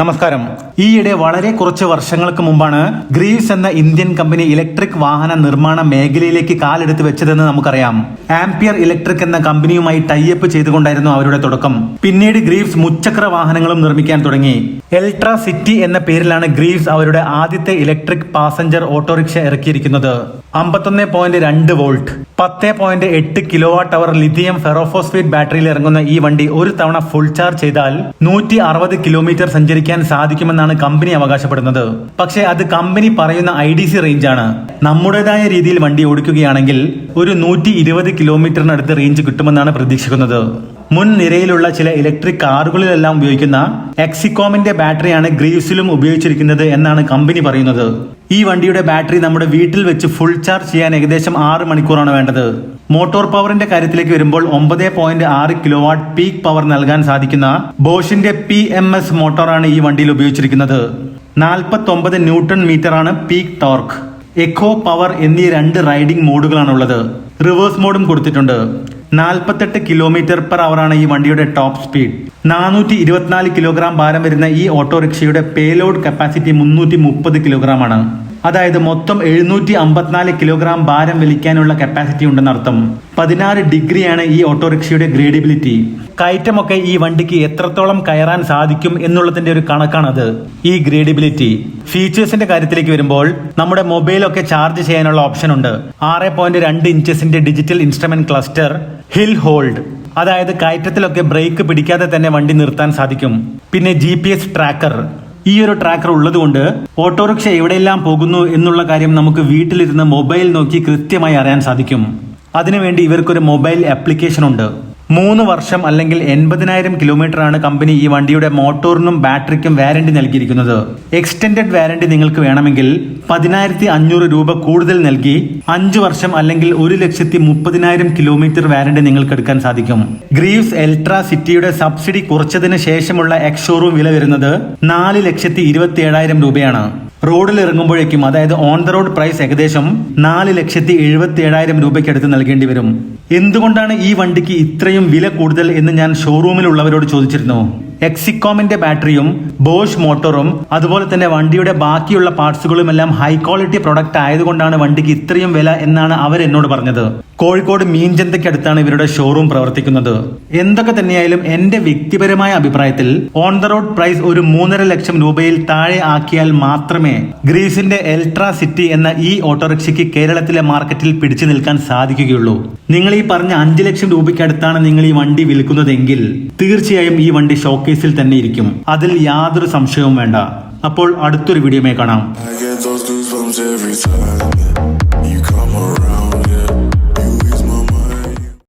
നമസ്കാരം. ഈയിടെ വളരെ കുറച്ച് വർഷങ്ങൾക്ക് മുമ്പാണ് ഗ്രീവ്സ് എന്ന ഇന്ത്യൻ കമ്പനി ഇലക്ട്രിക് വാഹന നിർമ്മാണ മേഖലയിലേക്ക് കാലെടുത്ത് വെച്ചതെന്ന് നമുക്കറിയാം. ആംപിയർ ഇലക്ട്രിക് എന്ന കമ്പനിയുമായി ടൈപ്പ് ചെയ്തുകൊണ്ടായിരുന്നു അവരുടെ തുടക്കം. പിന്നീട് ഗ്രീവ്സ് മുച്ചക്ര വാഹനങ്ങളും നിർമ്മിക്കാൻ തുടങ്ങി. എൽട്രാ സിറ്റി എന്ന പേരിലാണ് ഗ്രീവ്സ് അവരുടെ ആദ്യത്തെ ഇലക്ട്രിക് പാസഞ്ചർ ഓട്ടോറിക്ഷ ഇറക്കിയിരിക്കുന്നത്. അമ്പത്തൊന്ന് പോയിന്റ് രണ്ട് വോൾട്ട്. പത്ത് പോയിന്റ് എട്ട് kilo watt hour lithium ferrophosphate ബാറ്ററിയിൽ ഇറങ്ങുന്ന ഈ വണ്ടി ഒരു തവണ ഫുൾ ചാർജ് ചെയ്താൽ നൂറ്റി അറുപത് കിലോമീറ്റർ സഞ്ചരിക്കാൻ സാധിക്കുമെന്നാണ് കമ്പനി അവകാശപ്പെടുന്നത്. പക്ഷേ അത് കമ്പനി പറയുന്ന ഐ ഡി സി റേഞ്ചാണ് നമ്മുടേതായ രീതിയിൽ വണ്ടി ഓടിക്കുകയാണെങ്കിൽ ഒരു നൂറ്റി ഇരുപത് കിലോമീറ്ററിനടുത്ത് റേഞ്ച് കിട്ടുമെന്നാണ് പ്രതീക്ഷിക്കുന്നത്. മുൻ നിരയിലുള്ള ചില ഇലക്ട്രിക് കാറുകളിലെല്ലാം ഉപയോഗിക്കുന്ന എക്സിക്കോമിന്റെ ബാറ്ററിയാണ് ഗ്രീവ്സിലും ഉപയോഗിച്ചിരിക്കുന്നത് എന്നാണ് കമ്പനി പറയുന്നത്. ഈ വണ്ടിയുടെ ബാറ്ററി നമ്മുടെ വീട്ടിൽ വെച്ച് ഫുൾ ചാർജ് ചെയ്യാൻ ഏകദേശം ആറ് മണിക്കൂറാണ് വേണ്ടത്. മോട്ടോർ പവറിന്റെ കാര്യത്തിലേക്ക് വരുമ്പോൾ ഒമ്പത് പോയിന്റ് ആറ് കിലോ വാട്ട് പീക്ക് പവർ നൽകാൻ സാധിക്കുന്ന ബോഷിന്റെ പി എം എസ് മോട്ടോറാണ് ഈ വണ്ടിയിൽ ഉപയോഗിച്ചിരിക്കുന്നത്. നാൽപ്പത്തൊമ്പത് ന്യൂട്ടൺ മീറ്ററാണ് പീക്ക് ടോർക്ക് എക്കോ പവർ എന്നീ രണ്ട് റൈഡിംഗ് മോഡുകളാണുള്ളത് റിവേഴ്സ് മോഡും കൊടുത്തിട്ടുണ്ട്. നാൽപ്പത്തെട്ട് കിലോമീറ്റർ പെർ ആണ് ഈ വണ്ടിയുടെ ടോപ്പ് സ്പീഡ് നാനൂറ്റി ഇരുപത്തിനാല് കിലോഗ്രാം ഭാരം വരുന്ന ഈ ഓട്ടോറിക്ഷയുടെ പേലോഡ് കപ്പാസിറ്റി മുന്നൂറ്റി മുപ്പത് കിലോഗ്രാം ആണ്. അതായത് മൊത്തം എഴുന്നൂറ്റി അമ്പത്തിനാല് കിലോഗ്രാം ഭാരം വലിക്കാനുള്ള കപ്പാസിറ്റി ഉണ്ടെന്നർത്ഥം പതിനാറ് ഡിഗ്രിയാണ് ഈ ഓട്ടോറിക്ഷയുടെ ഗ്രേഡിബിലിറ്റി കയറ്റമൊക്കെ ഈ വണ്ടിക്ക് എത്രത്തോളം കയറാൻ സാധിക്കും എന്നുള്ളതിന്റെ ഒരു കണക്കാണത് ഈ ഗ്രേഡിബിലിറ്റി ഫീച്ചേഴ്സിന്റെ കാര്യത്തിലേക്ക് വരുമ്പോൾ നമ്മുടെ മൊബൈലൊക്കെ ചാർജ് ചെയ്യാനുള്ള ഓപ്ഷൻ ഉണ്ട്. ആറ് പോയിന്റ് രണ്ട് ഇഞ്ചസിന്റെ digital instrument cluster hill hold അതായത് കയറ്റത്തിലൊക്കെ ബ്രേക്ക് പിടിക്കാതെ തന്നെ വണ്ടി നിർത്താൻ സാധിക്കും. പിന്നെ ജി പി എസ് ട്രാക്കർ ഈ ഒരു ട്രാക്കർ ഉള്ളതുകൊണ്ട് ഓട്ടോറിക്ഷ എവിടെയെല്ലാം പോകുന്നു എന്നുള്ള കാര്യം നമുക്ക് വീട്ടിലിരുന്ന് മൊബൈൽ നോക്കി കൃത്യമായി അറിയാൻ സാധിക്കും. അതിനുവേണ്ടി ഇവർക്കൊരു മൊബൈൽ ആപ്ലിക്കേഷൻ ഉണ്ട് മൂന്ന് വർഷം അല്ലെങ്കിൽ എൺപതിനായിരം ആണ് കമ്പനി ഈ വണ്ടിയുടെ മോട്ടോറിനും ബാറ്ററിക്കും വാരണ്ടി നൽകിയിരിക്കുന്നത്. എക്സ്റ്റൻഡഡ് വാരണ്ടി നിങ്ങൾക്ക് വേണമെങ്കിൽ പതിനായിരത്തി അഞ്ഞൂറ് രൂപ കൂടുതൽ നൽകി അഞ്ച് വർഷം അല്ലെങ്കിൽ ഒരു ലക്ഷത്തി മുപ്പതിനായിരം കിലോമീറ്റർ വാരണ്ടി നിങ്ങൾക്ക് എടുക്കാൻ സാധിക്കും. ഗ്രീവ്സ് എൽട്രാ സിറ്റിയുടെ സബ്സിഡി കുറച്ചതിന് ശേഷമുള്ള എക്സ് ഷോറൂം വില വരുന്നത് നാല് ലക്ഷത്തി ഇരുപത്തി ഏഴായിരം രൂപയാണ്. റോഡിൽ ഇറങ്ങുമ്പോഴേക്കും അതായത് ഓൺ ദ റോഡ് പ്രൈസ് ഏകദേശം നാല് ലക്ഷത്തി എഴുപത്തി ഏഴായിരം രൂപയ്ക്ക് അടുത്ത് നൽകേണ്ടി വരും. എന്തുകൊണ്ടാണ് ഈ വണ്ടിക്ക് ഇത്രയും വില കൂടുതൽ എന്ന് ഞാൻ ഷോറൂമിലുള്ളവരോട് ചോദിച്ചിരുന്നു. എക്സിക്കോമിന്റെ ബാറ്ററിയും ബോഷ് മോട്ടോറും അതുപോലെ തന്നെ വണ്ടിയുടെ ബാക്കിയുള്ള പാർട്സുകളും എല്ലാം ഹൈ ക്വാളിറ്റി പ്രൊഡക്റ്റ് ആയതുകൊണ്ടാണ് വണ്ടിക്ക് ഇത്രയും വില എന്നാണ് അവർ എന്നോട് പറഞ്ഞത്. കോഴിക്കോട് മീൻചന്തയ്ക്കടുത്താണ് ഇവരുടെ ഷോറൂം പ്രവർത്തിക്കുന്നത്. എന്തൊക്കെ തന്നെയായാലും എന്റെ വ്യക്തിപരമായ അഭിപ്രായത്തിൽ ഓൺ ദ റോഡ് പ്രൈസ് ഒരു മൂന്നര ലക്ഷം രൂപയിൽ താഴെ ആക്കിയാൽ മാത്രമേ ഗ്രീസിന്റെ എൽട്രാ സിറ്റി എന്ന ഈ ഓട്ടോറിക്ഷയ്ക്ക് കേരളത്തിലെ മാർക്കറ്റിൽ പിടിച്ചു നിൽക്കാൻ സാധിക്കുകയുള്ളൂ. നിങ്ങൾ ഈ പറഞ്ഞ അഞ്ചു ലക്ഷം രൂപയ്ക്ക് അടുത്താണ് നിങ്ങൾ ഈ വണ്ടി വിൽക്കുന്നതെങ്കിൽ തീർച്ചയായും ഈ വണ്ടി ഷോക്കേസിൽ തന്നെ ഇരിക്കും. അതിൽ യാതൊരു സംശയവും വേണ്ട. അപ്പോൾ അടുത്തൊരു വീഡിയോമേ കാണാം.